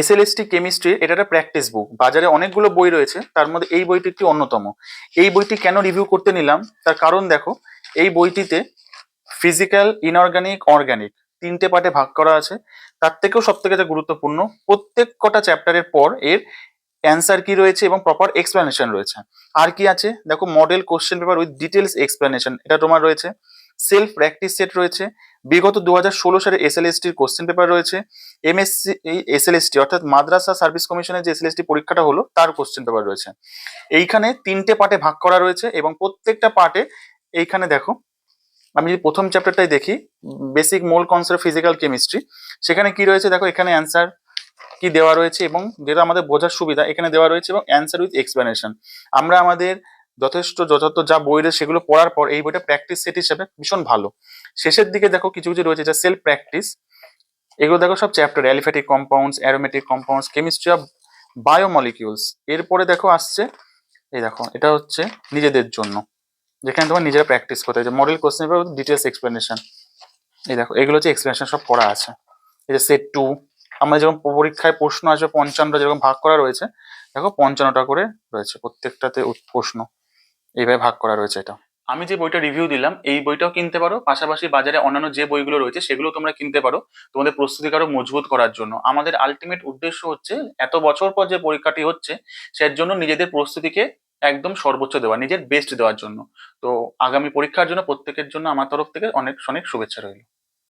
SLST chemistry এটা একটা practice বুক বাজারে অনেকগুলো বই রয়েছে, তার মধ্যে এই বইটি একটি অন্যতম। এই বইটি কেন রিভিউ করতে নিলাম? তার কারণ দেখো, এই বইটিতে ফিজিক্যাল ইনঅর্গানিক অর্গানিক তিনটে পার্টে ভাগ করা আছে। তার থেকেও সব থেকে যা গুরুত্বপূর্ণ, প্রত্যেক কটা চ্যাপ্টারের পর এর অ্যান্সার কি রয়েছে এবং প্রপার এক্সপ্লেনেশন রয়েছে। আর কি আছে? দেখো model question paper with details explanation এটা তোমার রয়েছে। সেলফ প্র্যাকটিস সেট রয়েছে। বিগত দু হাজার ষোলো সালে এসএলএসটির কোশ্চেন পেপার রয়েছে। এমএসসি এই এসএলএসটি অর্থাৎ মাদ্রাসা সার্ভিস কমিশনের যে এসএলএসটি পরীক্ষাটা হলো, তার কোশ্চেন পেপার রয়েছে। এইখানে তিনটে পার্টে ভাগ করা রয়েছে এবং প্রত্যেকটা পার্টে এইখানে দেখো, আমি যদি প্রথম চ্যাপ্টারটাই দেখি basic mole concept physical chemistry সেখানে কি রয়েছে? দেখো, এখানে অ্যান্সার কি দেওয়া রয়েছে এবং যেটা আমাদের বোঝার সুবিধা, এখানে দেওয়া রয়েছে এবং অ্যান্সার উইথ এক্সপ্লেনেশন আমরা আমাদের যথেষ্ট যথার্থ যা বই রয়েছে সেগুলো পড়ার পর এই বইটা প্র্যাকটিস সেট হিসেবে ভীষণ ভালো। শেষের দিকে দেখো কিছু কিছু রয়েছে যা সেলফ প্র্যাকটিস এগুলো দেখো সব chapter aliphatic compounds aromatic compounds chemistry of biomolecules এরপরে দেখো আসছে, এই দেখো, এটা হচ্ছে নিজেদের জন্য। যেখানে তোমার নিজেরা প্র্যাকটিস করতে হচ্ছে model question paper details explanation এই দেখো, এগুলো হচ্ছে এক্সপ্লেনেশন সব করা আছে। এই যে সেট টু আমরা যেরকম পরীক্ষায় প্রশ্ন আসবে, পঞ্চান্নটা যেরকম ভাগ করা রয়েছে, দেখো পঞ্চান্নটা করে রয়েছে, প্রত্যেকটাতে প্রশ্ন। এইভাবে ভাগ করা রয়েছে এটা। আমি যে বইটা রিভিউ দিলাম, এই বইটাও কিনতে পারো। পাশাপাশি বাজারে অন্যান্য যে বইগুলো রয়েছে, সেগুলো তোমরা কিনতে পারো তোমাদের প্রস্তুতিকে আরও মজবুত করার জন্য। আমাদের আলটিমেট উদ্দেশ্য হচ্ছে, এত বছর পর যে পরীক্ষাটি হচ্ছে, সের জন্য নিজেদের প্রস্তুতিকে একদম সর্বোচ্চ দেওয়া, নিজের বেস্ট দেওয়ার জন্য। তো আগামী পরীক্ষার জন্য প্রত্যেকের জন্য আমার তরফ থেকে অনেক অনেক শুভেচ্ছা রইল।